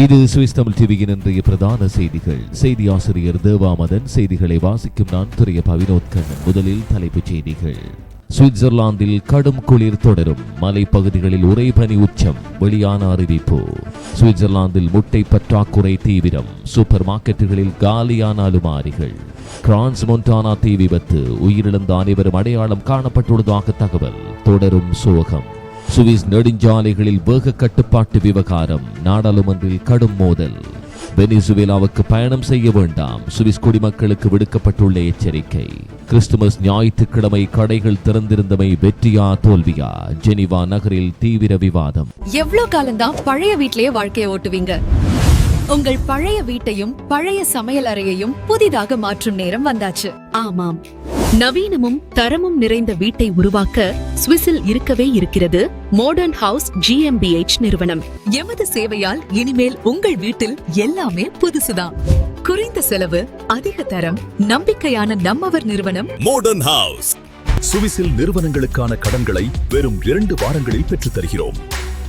இது சுவிஸ் தமிழ் டிவியின் இன்றைய பிரதான செய்திகள். செய்தி ஆசிரியர் தேவாமதன் செய்திகளை வாசிக்கும் நான் துறைய பவினோத் கண்ணன். முதலில் தலைப்புச் செய்திகள். சுவிட்சர்லாந்தில் கடும் குளிர் தொடரும். மலைப்பகுதிகளில் உரை பனி உச்சம். வெளியான அறிவிப்பு. சுவிட்சர்லாந்தில் முட்டை பற்றாக்குறை தீவிரம். சூப்பர் மார்க்கெட்டுகளில் காலியான அலுமாரிகள். கிரான்ஸ் மொன்டானா தீ விபத்து. உயிரிழந்த அனைவரும் அடையாளம் காணப்பட்டுள்ளதாக தகவல். தொடரும் சோகம். சுவிஸ் நெடுஞ்சாலைகளில் வேக கட்டுப்பாட்டு விவகாரம் நாடாளுமன்றில் கடும் மோதல். வெனிசுவேலாவுக்கு பயணம் செய்ய வேண்டாம் சுவிஸ் குடிமக்களுக்கு விடுக்கப்பட்டுள்ள எச்சரிக்கை. கிறிஸ்துமஸ் ஞாயிற்றுக்கிழமை கடைகள் திறந்திருந்தமை வெற்றியா தோல்வியா? ஜெனிவா நகரில் தீவிர விவாதம். எவ்வளவு காலம்தான் பழைய வீட்டிலேயே வாழ்க்கையை ஓட்டுவீங்க? உங்கள் பழைய வீட்டையும் பழைய சமையல் அறையையும் புதிதாக மாற்றும் நேரம் வந்தாச்சு. ஆமாம். நவீனமும் தரமும் நிறைந்த வீட்டை உருவாக்க சுவிஸில் இருக்கவே இருக்கிறது மாடர்ன் ஹவுஸ் ஜிஎம்பிஎச் நிறுவனம். எமது சேவையால் இனிமேல் உங்கள் வீட்டில் எல்லாமே புதுசுதான். குறைந்த செலவு அதிக தரம் நம்பிக்கையான நம்மவர் நிறுவனம். மோடர்ன் ஹவுஸ் சுவிஸில் நிறுவனங்களுக்கான கடன்களை வெறும் இரண்டு வாரங்களில் பெற்றுத் தருகிறோம்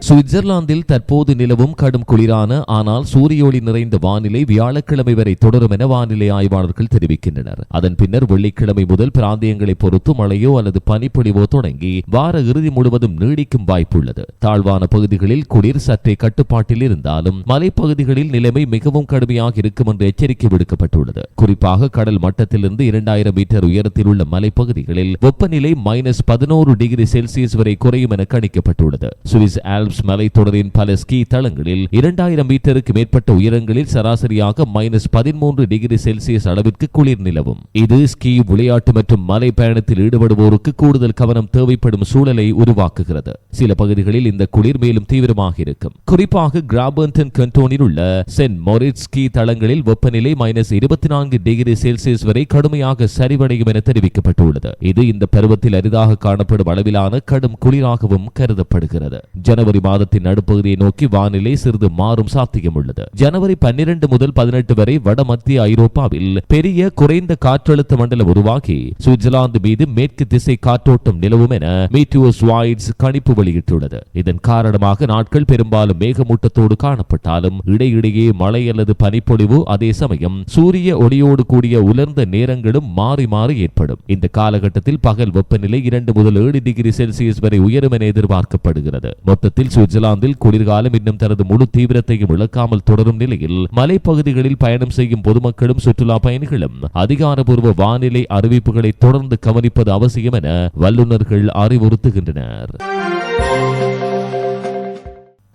சுவிட்சர்லாந்தில் தற்போது நிலவும் கடும் குளிரான ஆனால் சூரிய ஒளி நிறைந்த வானிலை வியாழக்கிழமை வரை தொடரும் என வானிலை ஆய்வாளர்கள் தெரிவிக்கின்றனர். அதன் பின்னர் வெள்ளிக்கிழமை முதல் பிராந்தியங்களை பொறுத்து மழையோ அல்லது பனிப்பொழிவோ தொடங்கி வார இறுதி முழுவதும் நீடிக்கும் வாய்ப்புள்ளது. தாழ்வான பகுதிகளில் குளிர் சற்றே கட்டுப்பாட்டில் இருந்தாலும் மலைப்பகுதிகளில் நிலைமை மிகவும் கடுமையாக இருக்கும் என்று எச்சரிக்கை விடுக்கப்பட்டுள்ளது. குறிப்பாக கடல் மட்டத்திலிருந்து இரண்டாயிரம் மீட்டர் உயரத்தில் உள்ள மலைப்பகுதிகளில் வெப்பநிலை மைனஸ் பதினோரு டிகிரி செல்சியஸ் வரை குறையும் என கணிக்கப்பட்டுள்ளது. சுவிஸ் ஆல் ஆல்ப்ஸ் மலைத்தொடரின் பல ஸ்கீ தளங்களில் இரண்டாயிரம் மீட்டருக்கு மேற்பட்ட உயரங்களில் சராசரியாக மைனஸ் பதிமூன்று டிகிரி செல்சியஸ் அளவிற்கு குளிர் நிலவும். இது ஸ்கீ விளையாட்டு மற்றும் மலை பயணத்தில் ஈடுபடுவோருக்கு கூடுதல் கவனம் தேவைப்படும் சூழலை உருவாக்குகிறது. சில பகுதிகளில் இந்த குளிர் மேலும் தீவிரமாக இருக்கும். குறிப்பாக கிராபர்டன் கண்டோனில் உள்ள சென்ட் மொரிட் ஸ்கீ தளங்களில் வெப்பநிலை மைனஸ் இருபத்தி நான்கு டிகிரி செல்சியஸ் வரை கடுமையாக சரிவடையும் என தெரிவிக்கப்பட்டுள்ளது. இது இந்த பருவத்தில் அரிதாக காணப்படும் அளவிலான கடும் குளிராகவும் கருதப்படுகிறது. ஜனவரி ஜனவரி மாதத்தின் நடுப்பகுதியை நோக்கி வானிலை சிறிது மாறும் சாத்தியம் உள்ளது. ஜனவரி பன்னிரண்டு முதல் பதினெட்டு வரை வட மத்திய ஐரோப்பாவில் பெரிய குறைந்த காற்றழுத்த மண்டலம் உருவாகி சுவிட்சர்லாந்து மீது மேற்கு திசை காற்றோட்டம் நிலவும் என மீட்டியோஸ் வாய்ட்ஸ் கணிப்பு வெளியிட்டுள்ளது. இதன் காரணமாக நாட்கள் பெரும்பாலும் மேகமூட்டத்தோடு காணப்பட்டாலும் இடையிடையே மழை அல்லது பனிப்பொழிவு அதே சமயம் சூரிய ஒளியோடு கூடிய உலர்ந்த நேரங்களும் மாறி மாறி ஏற்படும். இந்த காலகட்டத்தில் பகல் வெப்பநிலை இரண்டு முதல் ஏழு டிகிரி செல்சியஸ் வரை உயரும் என எதிர்பார்க்கப்படுகிறது. மொத்தத்தில் சுவிட்சர்லாந்தில் குளிர்காலம் இன்னும் தனது முழு தீவிரத்தையும் இழக்காமல் தொடரும் நிலையில் மலைப்பகுதிகளில் பயணம் செய்யும் பொதுமக்களும் சுற்றுலா பயணிகளும் அதிகாரப்பூர்வ வானிலை அறிவிப்புகளை தொடர்ந்து கவனிப்பது அவசியம் என வல்லுநர்கள் அறிவுறுத்துகின்றனர்.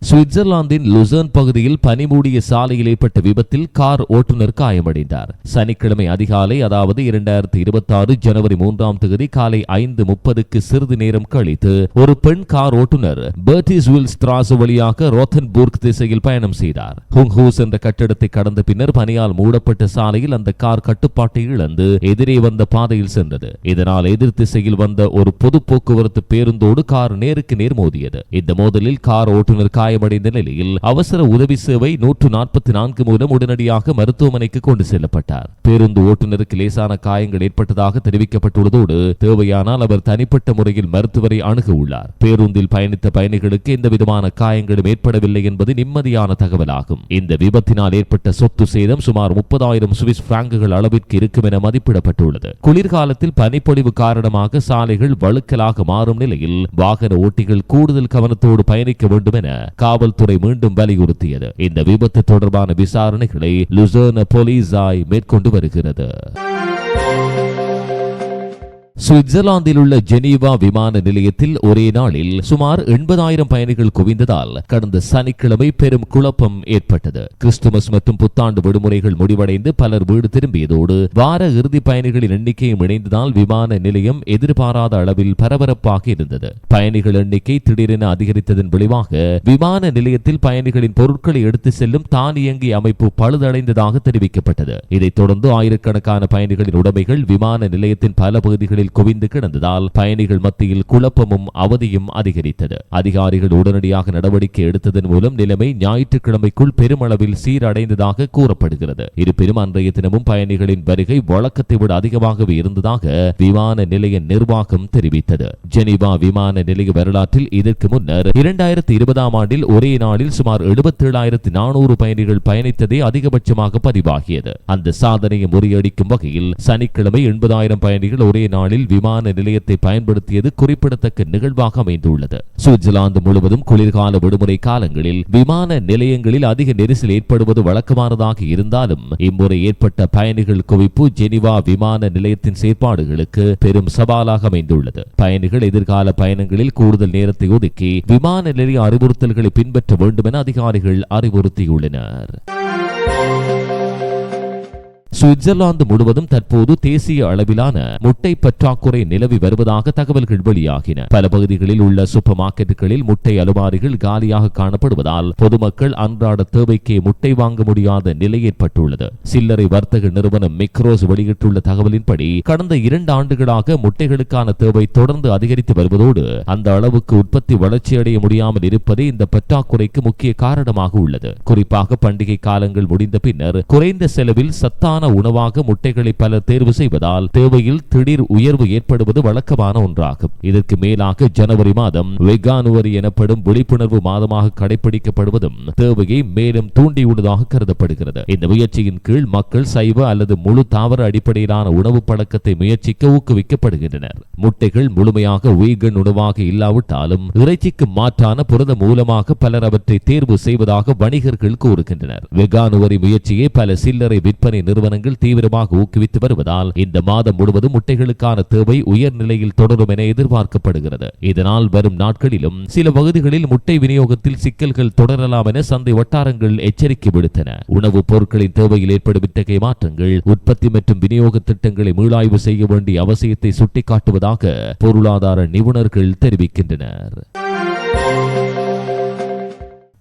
சுவிட்சர்லாந்தின் லுசர்ன் பகுதியில் பனிமூடிய சாலையில் ஏற்பட்ட விபத்தில் கார் ஓட்டுநர் காயமடைந்தார். சனிக்கிழமை அதிகாலை அதாவது இரண்டாயிரத்தி இருபத்தி ஆறு ஜனவரி மூன்றாம் தேதி காலை ஐந்து முப்பதுக்கு சிறிது நேரம் கழித்து ஒரு பெண் கார் ஓட்டுநர் பர்டிஸ் வில்ஸ் திராசு வழியாக ரோத்தன்பூர்க் திசையில் பயணம் செய்தார். ஹுங்ஹூஸ் என்ற கட்டிடத்தை கடந்த பின்னர் பனியால் மூடப்பட்ட சாலையில் அந்த கார் கட்டுப்பாட்டை இழந்து எதிரே வந்த பாதையில் சென்றது. இதனால் எதிர் திசையில் வந்த ஒரு பொது போக்குவரத்து பேருந்தோடு கார் நேருக்கு நேர் மோதியது. இந்த மோதலில் கார் ஓட்டுநர் காயமடைந்த நிலையில் அவசர உதவி சேவை நூற்று நாற்பத்தி நான்கு மூலம் உடனடியாக மருத்துவமனைக்கு கொண்டு செல்லப்பட்டார். பேருந்து ஓட்டுநருக்கு லேசான காயங்கள் ஏற்பட்டதாக தெரிவிக்கப்பட்டுள்ளதோடு தேவையானால் அவர் தனிப்பட்ட முறையில் மருத்துவரை அணுக உள்ளார். பேருந்தில் பயணித்த பயணிகளுக்கு எந்த விதமான காயங்களும் ஏற்படவில்லை என்பது நிம்மதியான தகவலாகும். இந்த விபத்தினால் ஏற்பட்ட சொத்து சேதம் சுமார் முப்பதாயிரம் சுவிஸ் பிராங்குகள் அளவிற்கு இருக்கும் என மதிப்பிடப்பட்டுள்ளது. குளிர்காலத்தில் பனிப்பொழிவு காரணமாக சாலைகள் வழுக்கலாக மாறும் நிலையில் வாகன ஓட்டிகள் கூடுதல் கவனத்தோடு பயணிக்க வேண்டும் என காவல்துறை மீண்டும் வலியுறுத்தியது. இந்த விபத்து தொடர்பான விசாரணைகளை லுசர்ன போலீசாய் மேற்கொண்டு வருகிறது. சுவிட்சர்லாந்தில் உள்ள ஜெனீவா விமான நிலையத்தில் ஒரே நாளில் சுமார் எண்பதாயிரம் பயணிகள் குவிந்ததால் கடந்த சனிக்கிழமை பெரும் குழப்பம் ஏற்பட்டது. கிறிஸ்துமஸ் மற்றும் புத்தாண்டு விடுமுறைகள் முடிவடைந்து பலர் வீடு திரும்பியதோடு வார இறுதி பயணிகளின் எண்ணிக்கையும் இணைந்ததால் விமான நிலையம் எதிர்பாராத அளவில் பரபரப்பாக இருந்தது. பயணிகள் எண்ணிக்கை திடீரென அதிகரித்ததன் விளைவாக விமான நிலையத்தில் பயணிகளின் பொருட்களை எடுத்து செல்லும் தானியங்கி அமைப்பு பழுதடைந்ததாக தெரிவிக்கப்பட்டது. இதைத் தொடர்ந்து ஆயிரக்கணக்கான பயணிகளின் உடைமைகள் விமான நிலையத்தின் பல பகுதிகளில் குவிந்து கிடந்ததால் பயணிகள் மத்தியில் குழப்பமும் அவதியும் அதிகரித்தது. அதிகாரிகள் உடனடியாக நடவடிக்கை எடுத்ததன் மூலம் நிலைமை ஞாயிற்றுக்கிழமைக்குள் பெருமளவில் சீரடைந்ததாக கூறப்படுகிறது. இருப்பினும் அன்றைய தினமும் பயணிகளின் வருகை வழக்கத்தை விட அதிகமாகவே இருந்ததாக விமான நிலைய நிர்வாகம் தெரிவித்தது. ஜெனீவா விமான நிலைய வரலாற்றில் இதற்கு முன்னர் இரண்டாயிரத்தி இருபதாம் ஆண்டில் ஒரே நாளில் சுமார் எழுபத்தேழாயிரத்தி நானூறு பயணிகள் பயணித்ததே அதிகபட்சமாக பதிவாகியது. அந்த சாதனையை முறியடிக்கும் வகையில் சனிக்கிழமை எண்பதாயிரம் பயணிகள் ஒரே நாளில் விமான நிலையத்தை பயன்படுத்தியது குறிப்பிடத்தக்க நிகழ்வாக அமைந்துள்ளது. சுவிட்சர்லாந்து முழுவதும் குளிர்கால விடுமுறை காலங்களில் விமான நிலையங்களில் அதிக நெரிசல் ஏற்படுவது வழக்கமானதாக இருந்தாலும் இம்முறை ஏற்பட்ட பயணிகள் குவிப்பு ஜெனிவா விமான நிலையத்தின் செயற்பாடுகளுக்கு பெரும் சவாலாக அமைந்துள்ளது. பயணிகள் எதிர்கால பயணங்களில் கூடுதல் நேரத்தை ஒதுக்கி விமான நிலைய அறிவுறுத்தல்களை பின்பற்ற வேண்டும் என அதிகாரிகள் அறிவுறுத்தியுள்ளனர். சுவிட்சர்லாந்து முழுவதும் தற்போது தேசிய அளவிலான முட்டை பற்றாக்குறை நிலவி வருவதாக தகவல்கள் வெளியாகின. பல பகுதிகளில் உள்ள சூப்பர் மார்க்கெட்டுகளில் முட்டை அலுமாரிகள் காலியாக காணப்படுவதால் பொதுமக்கள் அன்றாட தேவைக்கே முட்டை வாங்க முடியாத நிலை ஏற்பட்டுள்ளது. சில்லறை வர்த்தக நிறுவனம் மிக்ரோஸ் வெளியிட்டுள்ள தகவலின்படி கடந்த இரண்டு ஆண்டுகளாக முட்டைகளுக்கான தேவை தொடர்ந்து அதிகரித்து வருவதோடு அந்த அளவுக்கு உற்பத்தி வளர்ச்சியடைய முடியாமல் இருப்பதே இந்த பற்றாக்குறைக்கு முக்கிய காரணமாக உள்ளது. குறிப்பாக பண்டிகை காலங்கள் முடிந்த பின்னர் குறைந்த செலவில் சத்தான உணவாக முட்டைகளை பலர் தேர்வு செய்வதால் தேவையில் திடீர் உயர்வு ஏற்படுவது வழக்கமான ஒன்றாகும். இதற்கு மேலாக ஜனவரி மாதம் வெகானுவரி எனப்படும் விழிப்புணர்வு மாதமாக கடைபிடிக்கப்படுவதும் தேவையை மேலும் தூண்டியுள்ளதாக கருதப்படுகிறது. இந்த முயற்சியின் கீழ் மக்கள் சைவ அல்லது முழு தாவர அடிப்படையிலான உணவு பழக்கத்தை முயற்சிக்க ஊக்குவிக்கப்படுகின்றனர். முட்டைகள் முழுமையாக வீகன் உணவாக இல்லாவிட்டாலும் இறைச்சிக்கு மாற்றான புரத மூலமாக பலர் அவற்றை தேர்வு செய்வதாக வணிகர்கள் கூறுகின்றனர். வெகானுவரி முயற்சியை பல சில்லறை விற்பனை நிறுவனங்கள் தீவிரமாக ஊக்குவித்து வருவதால் இந்த மாதம் முழுவதும் முட்டைகளுக்கான தேவை உயர் நிலையில் தொடரும் என எதிர்பார்க்கப்படுகிறது. இதனால் வரும் நாட்களிலும் சில பகுதிகளில் முட்டை விநியோகத்தில் சிக்கல்கள் தொடரலாம் என சந்தை வட்டாரங்கள் எச்சரிக்கை விடுத்தன. உணவுப் பொருட்களின் தேவையில் ஏற்படும் இத்தகைய மாற்றங்கள் உற்பத்தி மற்றும் விநியோக திட்டங்களை மீளாய்வு செய்ய வேண்டிய அவசியத்தை சுட்டிக்காட்டுவதாக பொருளாதார நிபுணர்கள் தெரிவிக்கின்றனர்.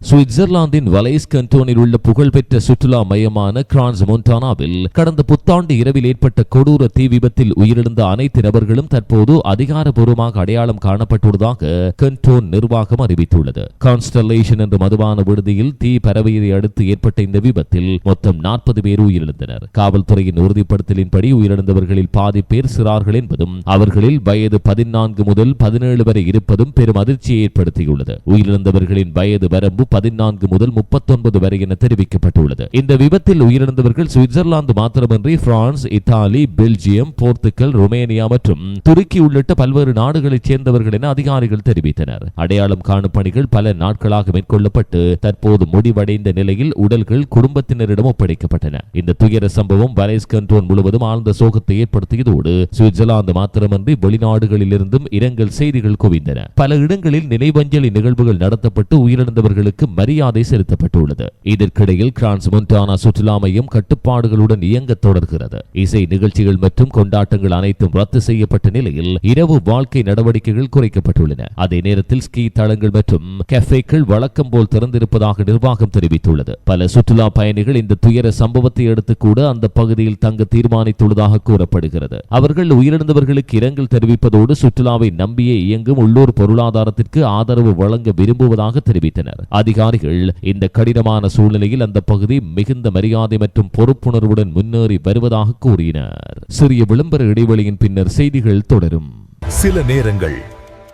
சுவிட்சர்லாந்தின் வலைஸ் கண்டோனில் உள்ள புகழ்பெற்ற சுற்றுலா மையமான கிரான்ஸ் மொன்டானாவில் கடந்த புத்தாண்டு இரவில் ஏற்பட்ட கொடூர தீ விபத்தில் உயிரிழந்த அனைத்து நபர்களும் தற்போது அதிகாரப்பூர்வமாக அடையாளம் காணப்பட்டுள்ளதாக கண்டோன் நிர்வாகம் அறிவித்துள்ளது. கான்ஸ்டலேஷன் என்ற மதுபான விடுதியில் தீ பரவியதை அடுத்து ஏற்பட்ட இந்த விபத்தில் மொத்தம் நாற்பது பேர் உயிரிழந்தனர். காவல்துறையின் உறுதிப்படுத்தலின்படி உயிரிழந்தவர்களில் பாதி பேர் சிறார்கள் என்பதும் அவர்களில் வயது பதினான்கு முதல் பதினேழு வரை இருப்பதும் பெரும் அதிர்ச்சியை ஏற்படுத்தியுள்ளது. உயிரிழந்தவர்களின் வயது வரம்பு பதினான்கு முதல் முப்பத்தொன்பது வரை என தெரிவிக்கப்பட்டுள்ளது. இந்த விபத்தில் உயிரிழந்தவர்கள் Switzerland மாத்திரமன்றி France Italy Belgium Portugal Romania மற்றும் துருக்கி உள்ளிட்ட பல்வேறு நாடுகளைச் சேர்ந்தவர்கள் என அதிகாரிகள் தெரிவித்தனர். அடையாளம் காணும் பணிகள் பல நாட்களாக மேற்கொள்ளப்பட்டு தற்போது முடிவடைந்த நிலையில் உடல்கள் குடும்பத்தினரிடம் ஒப்படைக்கப்பட்டன. இந்த துயர சம்பவம் வலைஸ் கண்டோன் முழுவதும் ஆழ்ந்த சோகத்தை ஏற்படுத்தியதோடு சுவிட்சர்லாந்து மாத்திரமன்றி வெளிநாடுகளிலிருந்தும் இரங்கல் செய்திகள் குவிந்தன. பல இடங்களில் நினைவஞ்சலி நிகழ்வுகள் நடத்தப்பட்டு உயிரிழந்தவர்களுக்கு மரியாதை செலுத்தப்பட்டுள்ளது. இதற்கிடையில் கிரான்ஸ் மொன்டானா சுற்றுலா மையம் கட்டுப்பாடுகளுடன் இயங்க தொடர்கிறது. இசை நிகழ்ச்சிகள் மற்றும் கொண்டாட்டங்கள் அனைத்தும் ரத்து செய்யப்பட்ட நிலையில் இரவு வாழ்க்கை நடவடிக்கைகள் குறைக்கப்பட்டுள்ளன. அதே நேரத்தில் ஸ்கீ தளங்கள் மற்றும் கஃபேக்கள் வழக்கம் போல் திறந்திருப்பதாக நிர்வாகம் தெரிவித்துள்ளது. பல சுற்றுலா பயணிகள் இந்த துயர சம்பவத்தை அடுத்து கூட அந்த பகுதியில் தங்க தீர்மானித்துள்ளதாக கூறப்படுகிறது. அவர்கள் உயிரிழந்தவர்களுக்கு இரங்கல் தெரிவிப்பதோடு சுற்றுலாவை நம்பியே இயங்கும் உள்ளூர் பொருளாதாரத்திற்கு ஆதரவு வழங்க விரும்புவதாக தெரிவித்தனர். அதிகாரிகள் இந்த கடினமான சூழ்நிலையில் அந்த பகுதி மிகுந்த மரியாதை மற்றும் பொறுப்புணர்வுடன் முன்னேறி வருவதாக கூறினர். சிறிய விளம்பர இடைவெளியின் பின்னர் செய்திகள் தொடரும். சில நேரங்கள்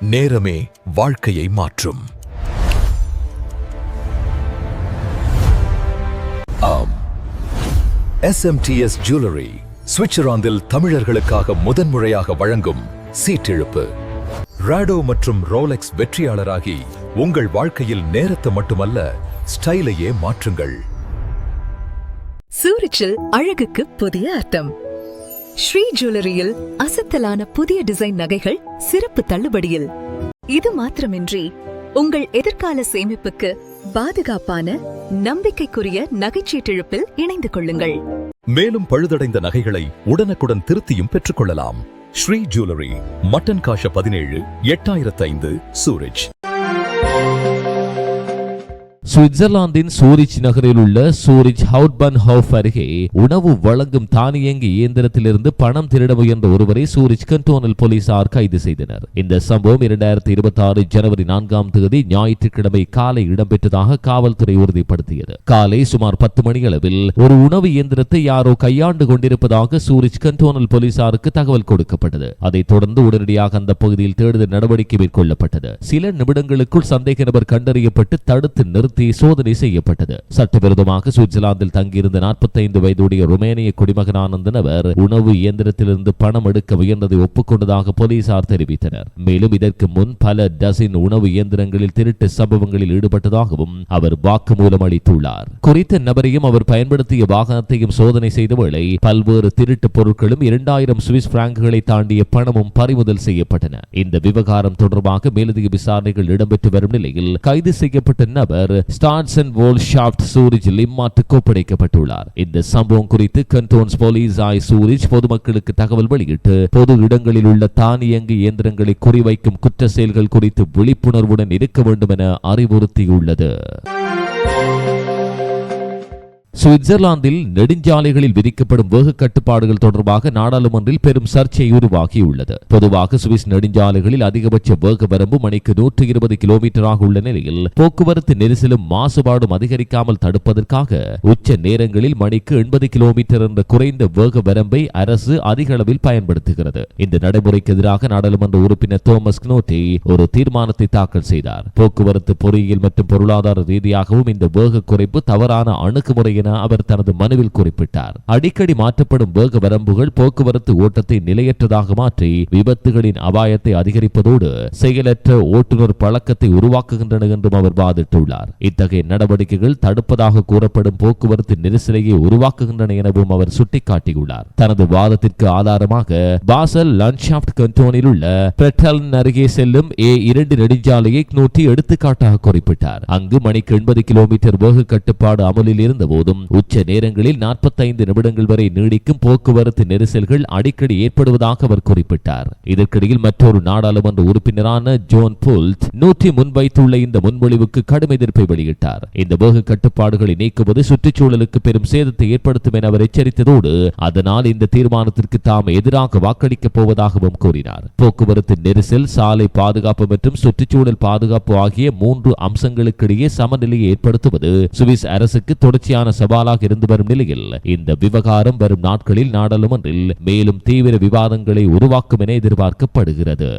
நேரமே வாழ்க்கையை மாற்றும். ஆம். எஸ்எம்டிஎஸ் ஜுவல்லரி சுவிட்சர்லாந்தில் தமிழர்களுக்காக முதன்முறையாக வழங்கும் சீட்டிழுப்பு. ராடோ மற்றும் ரோலெக்ஸ் வெற்றியாளராகி உங்கள் வாழ்க்கையில் நேரத்தை மட்டுமல்ல ஸ்டைலையே மாற்றுங்கள். சூரிச்சில் அழகுக்கு புதிய அர்த்தம். ஸ்ரீ ஜுவல்லரியில் அசத்தலான புதிய டிசைன் நகைகள் சிறப்பு தள்ளுபடியில். இது மாத்திரமின்றி உங்கள் எதிர்கால சேமிப்புக்கு பாதுகாப்பான நம்பிக்கைக்குரிய நகைச்சீட்டிழப்பில் இணைந்து கொள்ளுங்கள். மேலும் பழுதடைந்த நகைகளை உடனுக்குடன் திருத்தியும் பெற்றுக்கொள்ளலாம். ஸ்ரீ ஜுவல்லரி மட்டன் காஷ பதினேழு எட்டாயிரத்து ஐந்து சூரஜ் சுவிட்சர்லாந்தின் சூரிச் நகரில் உள்ள சூரிச் ஹவுட்பன் ஹவுஃப் அருகே உணவு வழங்கும் தானியங்கி இயந்திரத்திலிருந்து பணம் திருட முயன்ற ஒருவரை சூரிச் கண்டோனல் போலீசார் கைது செய்தனர். இந்த சம்பவம் இரண்டாயிரத்தி இருபத்தி ஆறு ஜனவரி நான்காம் தேதி ஞாயிற்றுக்கிழமை காலை இடம்பெற்றதாக காவல்துறை உறுதிப்படுத்தியது. காலை சுமார் பத்து மணி அளவில் ஒரு உணவு இயந்திரத்தை யாரோ கையாண்டு கொண்டிருப்பதாக சூரிச் கண்டோனல் போலீசாருக்கு தகவல் கொடுக்கப்பட்டது. அதைத் தொடர்ந்து உடனடியாக அந்த பகுதியில் தேடுதல் நடவடிக்கை மேற்கொள்ளப்பட்டது. சில நிமிடங்களுக்குள் சந்தேக நபர் கண்டறியப்பட்டு தடுத்து நிறுத்தி சோதனை செய்யப்பட்டது. சட்டவிரோதமாக சுவிட்சர்லாந்தில் தங்கியிருந்த 45 வயதுடைய ருமேனிய குடிமகனான அந்த உணவு இயந்திரத்திலிருந்து பணம் எடுக்க முயன்றதை ஒப்புக்கொண்டதாக போலீசார் தெரிவித்தனர். மேலும் இதற்கு முன் பல டசின் உணவு இயந்திரங்களில் திருட்டு சம்பவங்களில் ஈடுபட்டதாகவும் அவர் வாக்குமூலம் அளித்துள்ளார். குறித்த நபரையும் அவர் பயன்படுத்திய வாகனத்தையும் சோதனை செய்த வேளை பல்வேறு திருட்டு பொருட்களும் இரண்டாயிரம் சுவிஸ் பிராங்குகளை தாண்டிய பணமும் பறிமுதல் செய்யப்பட்டன. இந்த விவகாரம் தொடர்பாக மேலதிக விசாரணைகள் இடம்பெற்று வரும் நிலையில் கைது செய்யப்பட்ட நபர் ஸ்டார்ஸ் அண்ட் போல் ஷாப்ட் சூரிஜ் லிம்மாட்டுக்கு ஒப்படைக்கப்பட்டுள்ளார். இந்த சம்பவம் குறித்து கண்டோன்ஸ் போலீஸ் ஆய் சூரிஜ் பொதுமக்களுக்கு தகவல் வெளியிட்டு பொது இடங்களில் உள்ள தானியங்கு இயந்திரங்களை குறிவைக்கும் குற்ற செயல்கள் குறித்து விழிப்புணர்வுடன் இருக்க வேண்டும் என அறிவுறுத்தியுள்ளது. சுவிட்சர்லாந்தில் நெடுஞ்சாலைகளில் விதிக்கப்படும் வேக கட்டுப்பாடுகள் தொடர்பாக நாடாளுமன்றில் பெரும் சர்ச்சை உருவாகியுள்ளது. பொதுவாக சுவிஸ் நெடுஞ்சாலைகளில் அதிகபட்ச வேக வரம்பு மணிக்கு நூற்று இருபது கிலோமீட்டராக உள்ள நிலையில் போக்குவரத்து நெரிசலும் மாசுபாடும் அதிகரிக்காமல் தடுப்பதற்காக உச்ச நேரங்களில் மணிக்கு எண்பது கிலோமீட்டர் என்ற குறைந்த வேக வரம்பை அரசு அதிக அளவில் பயன்படுத்துகிறது. இந்த நடைமுறைக்கு எதிராக நாடாளுமன்ற உறுப்பினர் தோமஸ் கினோட்டி ஒரு தீர்மானத்தை தாக்கல் செய்தார். போக்குவரத்து பொறியியல் மற்றும் பொருளாதார ரீதியாகவும் இந்த வேக குறைப்பு தவறான அணுகுமுறை என அவர் தனது மனுவில் குறிப்பிட்டார். அடிக்கடி மாற்றப்படும் வேக வரம்புகள் போக்குவரத்து ஓட்டத்தை நிலையற்றதாக மாற்றி விபத்துகளின் அபாயத்தை அதிகரிப்பதோடு செயலற்ற ஓட்டுநர் பழக்கத்தை உருவாக்குகின்றன என்றும் அவர் வாதிட்டுள்ளார். இத்தகைய நடவடிக்கைகள் தடுப்பதாக கூறப்படும் போக்குவரத்து நெரிசலையை உருவாக்குகின்றன எனவும் அவர் சுட்டிக்காட்டியுள்ளார். தனது வாதத்திற்கு ஆதாரமாக பாசல் லன்ஷாப்ட் கண்டோனில் உள்ள பிரெட்டல்ன் அருகே செல்லும் ஏ இரண்டு நெடுஞ்சாலையை நூற்றி எடுத்துக்காட்டாக குறிப்பிட்டார். அங்கு மணிக்கு எண்பது கிலோமீட்டர் வேக கட்டுப்பாடு அமலில் இருந்த போதும் உச்ச நேரங்களில் 45 நிமிடங்கள் வரை நீடிக்கும் போக்குவரத்து நெரிசல்கள் அடிக்கடி ஏற்படுவதாக அவர் குறிப்பிட்டார். இதற்கிடையில் மற்றொரு நாடாளுமன்ற உறுப்பினரான ஜோன் புல்ட் நூற்றி முன்வைத்துள்ள இந்த முன்மொழிவுக்கு கடும் எதிர்ப்பை வெளியிட்டார். இந்த வேக கட்டுப்பாடுகளை நீக்குவது சுற்றுச்சூழலுக்கு பெரும் சேதத்தை ஏற்படுத்தும் என அவர் எச்சரித்ததோடு அதனால் இந்த தீர்மானத்திற்கு தாம் எதிராக வாக்களிக்கப் போவதாகவும் கூறினார். போக்குவரத்து நெரிசல் சாலை பாதுகாப்பு மற்றும் சுற்றுச்சூழல் பாதுகாப்பு ஆகிய மூன்று அம்சங்களுக்கிடையே சமநிலையை ஏற்படுத்துவது சுவிஸ் அரசுக்கு தொடர்ச்சியான சவாலாக இருந்து வரும் நிலையில் இந்த விவகாரம் வரும் நாட்களில் நாடாளுமன்றில் மேலும் தீவிர விவாதங்களை உருவாக்கும் என எதிர்பார்க்கப்படுகிறது.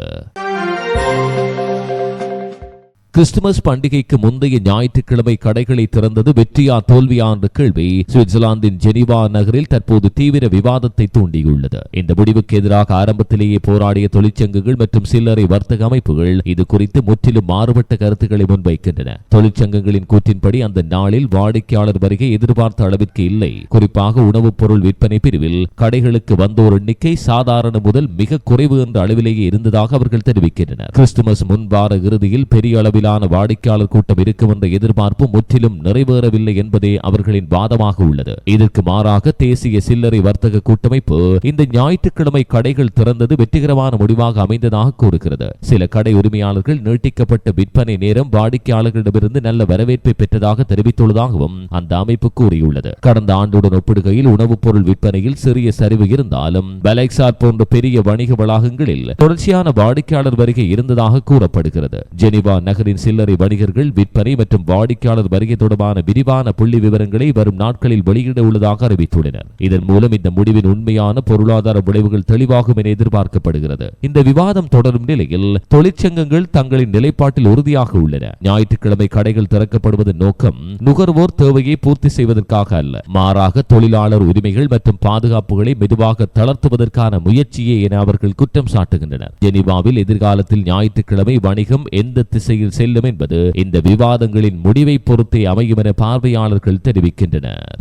கிறிஸ்துமஸ் பண்டிகைக்கு முந்தைய ஞாயிற்றுக்கிழமை கடைகளை திறந்தது வெற்றியா தோல்வியா என்ற கேள்வி. சுவிட்சர்லாந்தின் ஜெனிவா நகரில் தற்போது தீவிர விவாதத்தை தூண்டியுள்ளது. இந்த முடிவுக்கு எதிராக ஆரம்பத்திலேயே போராடிய தொழிற்சங்கங்கள் மற்றும் சில்லறை வர்த்தக அமைப்புகள் இது குறித்து முற்றிலும் மாறுபட்ட கருத்துக்களை முன்வைக்கின்றன. தொழிற்சங்கங்களின் கூற்றின்படி அந்த நாளில் வாடிக்கையாளர் வருகை எதிர்பார்த்த அளவிற்கு இல்லை. குறிப்பாக உணவுப் பொருள் விற்பனை பிரிவில் கடைகளுக்கு வந்தோர் எண்ணிக்கை சாதாரண முதல் மிக குறைவு என்ற அளவிலேயே இருந்ததாக அவர்கள் தெரிவிக்கின்றனர். கிறிஸ்துமஸ் முன்வார இறுதியில் பெரிய அளவில் அளவிலான வாடிக்கையாளர் கூட்டம் இருக்கும் என்ற எதிர்பார்ப்பு முற்றிலும் நிறைவேறவில்லை என்பதே அவர்களின் வாதமாக உள்ளது. இதற்கு மாறாக தேசிய சில்லறை வர்த்தக கூட்டமைப்பு இந்த ஞாயிற்றுக்கிழமை கடைகள் திறந்தது வெற்றிகரமான முடிவாக அமைந்ததாக கூறுகிறது. சில கடை உரிமையாளர்கள் நீட்டிக்கப்பட்ட விற்பனை நேரம் வாடிக்கையாளர்களிடமிருந்து நல்ல வரவேற்பை பெற்றதாக தெரிவித்துள்ளதாகவும் அந்த அமைப்பு கூறியுள்ளது. கடந்த ஆண்டுடன் ஒப்பிடுகையில் உணவுப் பொருள் விற்பனையில் சிறிய சரிவு இருந்தாலும் பெலெக்சார் போன்ற பெரிய வணிக வளாகங்களில் தொடர்ச்சியான வாடிக்கையாளர் வருகை இருந்ததாக கூறப்படுகிறது. ஜெனிவா நகரின் சில்லறை வணிகர்கள் விற்பனை மற்றும் வாடிக்கையாளர் வருகை தொடர்பான விரிவான புள்ளி விவரங்களை வரும் நாட்களில் வெளியிட உள்ளதாக அறிவித்துள்ளனர். இதன் மூலம் இந்த முடிவின் உண்மையான பொருளாதார விளைவுகள் தெளிவாகும் என எதிர்பார்க்கப்படுகிறது. இந்த விவாதம் தொடரும் நிலையில் தொழிற்சங்கங்கள் தங்களின் நிலைப்பாட்டில் உறுதியாக உள்ளன. ஞாயிற்றுக்கிழமை கடைகள் திறக்கப்படுவதன் நோக்கம் நுகர்வோர் தேவையை பூர்த்தி செய்வதற்காக அல்ல. மாறாக தொழிலாளர் உரிமைகள் மற்றும் பாதுகாப்புகளை மெதுவாக தளர்த்துவதற்கான முயற்சியே என அவர்கள் குற்றம் சாட்டுகின்றனர். ஜெனிவாவில் எதிர்காலத்தில் ஞாயிற்றுக்கிழமை வணிகம் எந்த திசையில் செல்லும் என்பது இந்த விவாதங்களின் முடிவை பொறுத்தே அமையும் என பார்வையாளர்கள் தெரிவிக்கின்றனர்.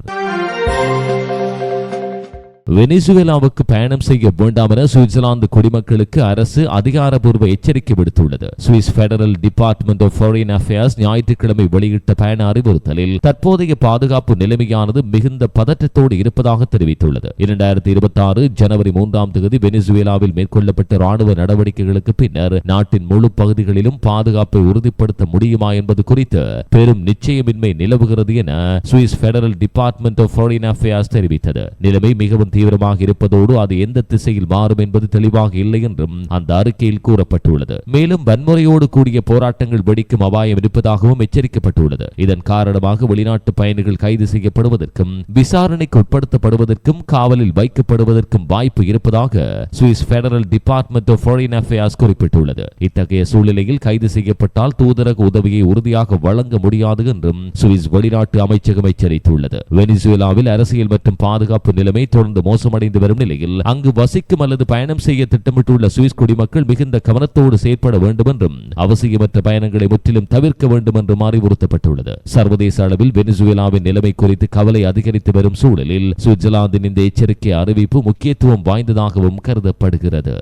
வெனிசுவேலாவுக்கு பயணம் செய்ய வேண்டாம் என சுவிட்சர்லாந்து குடிமக்களுக்கு அரசு அதிகாரப்பூர்வ எச்சரிக்கை விடுத்துள்ளது. Swiss Federal Department of Foreign Affairs ஞாயிற்றுக்கிழமை வெளியிட்ட பயண அறிவுறுத்தலில் தற்போதைய பாதுகாப்பு நிலைமையானது மிகுந்த பதற்றத்தோடு இருப்பதாக தெரிவித்துள்ளது. இரண்டாயிரத்தி இருபத்தி ஆறு ஜனவரி மூன்றாம் தேதி வெனிசுவேலாவில் மேற்கொள்ளப்பட்ட ராணுவ நடவடிக்கைகளுக்கு பின்னர் நாட்டின் முழு பகுதிகளிலும் பாதுகாப்பை உறுதிப்படுத்த முடியுமா என்பது குறித்து பெரும் நிச்சயமின்மை நிலவுகிறது என Swiss Federal Department of Foreign Affairs தெரிவித்தது. நிலைமை மிகவும் தீவிரமாக இருப்பதோடு அது எந்த திசையில் மாறும் என்பது தெளிவாக இல்லை என்றும் அந்த அறிக்கையில் கூறப்பட்டுள்ளது. மேலும் வன்முறையோடு கூடிய போராட்டங்கள் வெடிக்கும் அபாயம் இருப்பதாகவும் எச்சரிக்கப்பட்டுள்ளது. இதன் காரணமாக வெளிநாட்டு பயணிகள் கைது செய்யப்படுவதற்கும் விசாரணைக்கு உட்படுத்தப்படுவதற்கும் காவலில் வைக்கப்படுவதற்கும் வாய்ப்பு இருப்பதாக Swiss Federal Department of Foreign Affairs குறிப்பிட்டுள்ளது. இத்தகைய சூழ்நிலையில் கைது செய்யப்பட்டால் தூதரக உதவியை உறுதியாக வழங்க முடியாது என்றும் சுவிஸ் வெளிநாட்டு அமைச்சகம் எச்சரித்துள்ளது. வெனிசுவேலாவில் அரசியல் மற்றும் பாதுகாப்பு நிலைமை தொடர்ந்து மோசமடைந்து வரும் நிலையில் அங்கு வசிக்கும் அல்லது பயணம் செய்ய திட்டமிட்டுள்ள சுவிஸ் குடிமக்கள் மிகுந்த கவனத்தோடு செயற்பட வேண்டும் என்றும் அவசியமற்ற பயணங்களை முற்றிலும் தவிர்க்க வேண்டும் என்றும் அறிவுறுத்தப்பட்டுள்ளது. சர்வதேச அளவில் வெனிசுவேலாவின் நிலைமை குறித்து கவலை அதிகரித்து வரும் சூழலில் சுவிட்சர்லாந்தின் இந்த எச்சரிக்கை அறிவிப்பு முக்கியத்துவம் வாய்ந்ததாகவும் கருதப்படுகிறது.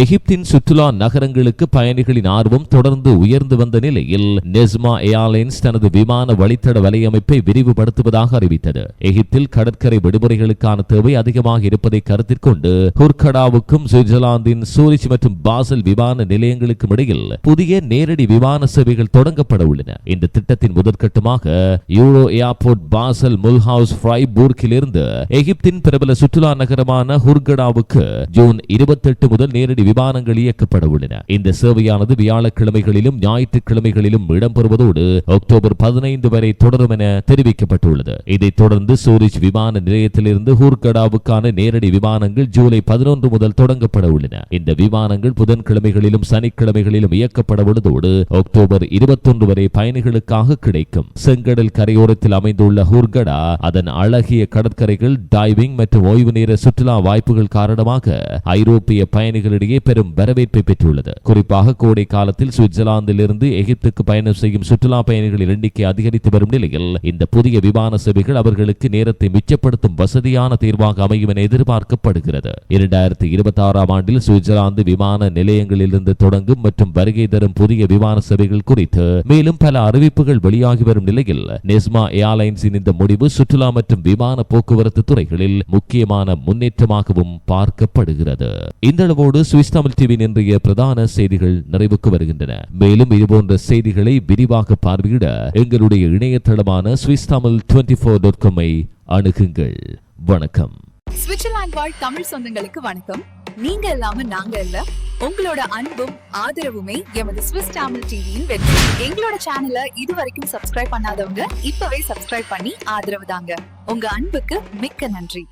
எகிப்தின் சுற்றுலா நகரங்களுக்கு பயணிகளின் ஆர்வம் தொடர்ந்து உயர்ந்து வந்த நிலையில் நெஸ்மா ஏர்லைன்ஸ் தனது விமான வழித்தட வலையமைப்பை விரிவுபடுத்துவதாக அறிவித்தது. எகிப்தில் கடற்கரை விடுமுறைகளுக்கான தேவை அதிகமாக இருப்பதை கருத்தில் கொண்டு ஹுர்கடாவுக்கும் சுவிட்சர்லாந்தின் சூரிச் மற்றும் பாசல் விமான நிலையங்களுக்கும் இடையில் புதிய நேரடி விமான சேவைகள் தொடங்கப்பட உள்ளன. இந்த திட்டத்தின் முதற்கட்டமாக யூரோ ஏர்போர்ட் பாசல் முல்ஹவுஸ் ஃப்ரைபூர்க்கிலிருந்து எகிப்தின் பிரபல சுற்றுலா நகரமான ஹுர்கடாவுக்கு ஜூன் இருபத்தெட்டு முதல் நேரடி விமானங்கள் இயக்கப்பட உள்ளன. இந்த சேவையானது வியாழக்கிழமைகளிலும் ஞாயிற்றுக்கிழமைகளிலும் இடம்பெறுவதோடு அக்டோபர் பதினைந்து வரை தொடரும் என தெரிவிக்கப்பட்டுள்ளது. இதைத் தொடர்ந்து சூரிச் விமான நிலையத்திலிருந்து ஹூர்கடாவுக்கான நேரடி விமானங்கள் ஜூலை பதினொன்று முதல் தொடங்கப்பட உள்ளன. இந்த விமானங்கள் புதன்கிழமைகளிலும் சனிக்கிழமைகளிலும் இயக்கப்பட உள்ளதோடு அக்டோபர் இருபத்தொன்று வரை பயணிகளுக்காக கிடைக்கும். செங்கடல் கரையோரத்தில் அமைந்துள்ள ஹூர்கடா அதன் அழகிய கடற்கரைகள் டைவிங் மற்றும் ஓய்வு நேர சுற்றுலா வாய்ப்புகள் காரணமாக ஐரோப்பிய பயணிகளிடையே இடையே பெரும் வரவேற்பை பெற்றுள்ளது. குறிப்பாக கோடை காலத்தில் சுவிட்சர்லாந்திலிருந்து எகிப்துக்கு பயணம் செய்யும் சுற்றுலா பயணிகளின் எண்ணிக்கை அதிகரித்து வரும் நிலையில் இந்த புதிய விமான சேவைகள் அவர்களுக்கு நேரத்தை மிச்சப்படுத்தும் வசதியான தீர்வாக அமையும் என எதிர்பார்க்கப்படுகிறது. இரண்டாயிரத்தி இருபத்தி ஆறாம் ஆண்டில் சுவிட்சர்லாந்து விமான நிலையங்களிலிருந்து தொடங்கும் மற்றும் வருகை தரும் புதிய விமான சேவைகள் குறித்து மேலும் பல அறிவிப்புகள் வெளியாகி வரும் நிலையில் நெஸ்மா ஏர்லைன்ஸின் இந்த முடிவு சுற்றுலா மற்றும் விமான போக்குவரத்து துறைகளில் முக்கியமான முன்னேற்றமாகவும் பார்க்கப்படுகிறது. இந்த அளவோடு வாய்ஸ் தமிழ் டிவியின் இன்றைய பிரதான செய்திகள் நிறைவுக்கு வருகின்றன. மேலும் இதுபோன்ற செய்திகளை விரிவாக பார்வையிட எங்களுடைய இணையதளமான Swiss Tamil twenty four dot காமை அணுகுங்கள். வணக்கம். சுவிட்சர்லாந்து வாழ் தமிழ் சொந்தங்களுக்கு வணக்கம். நீங்க இல்லாம நாங்க இல்ல. உங்களோட அன்பும் ஆதரவுமே எமது ஸ்விஸ் தமிழ் டிவியின் வெற்றி. எங்களோட சேனலை இதுவரைக்கும் சப்ஸ்கிரைப் பண்ணாதவங்க இப்பவே சப்ஸ்கிரைப் பண்ணி ஆதரவு தாங்க. உங்க அன்புக்கு மிக்க நன்றி.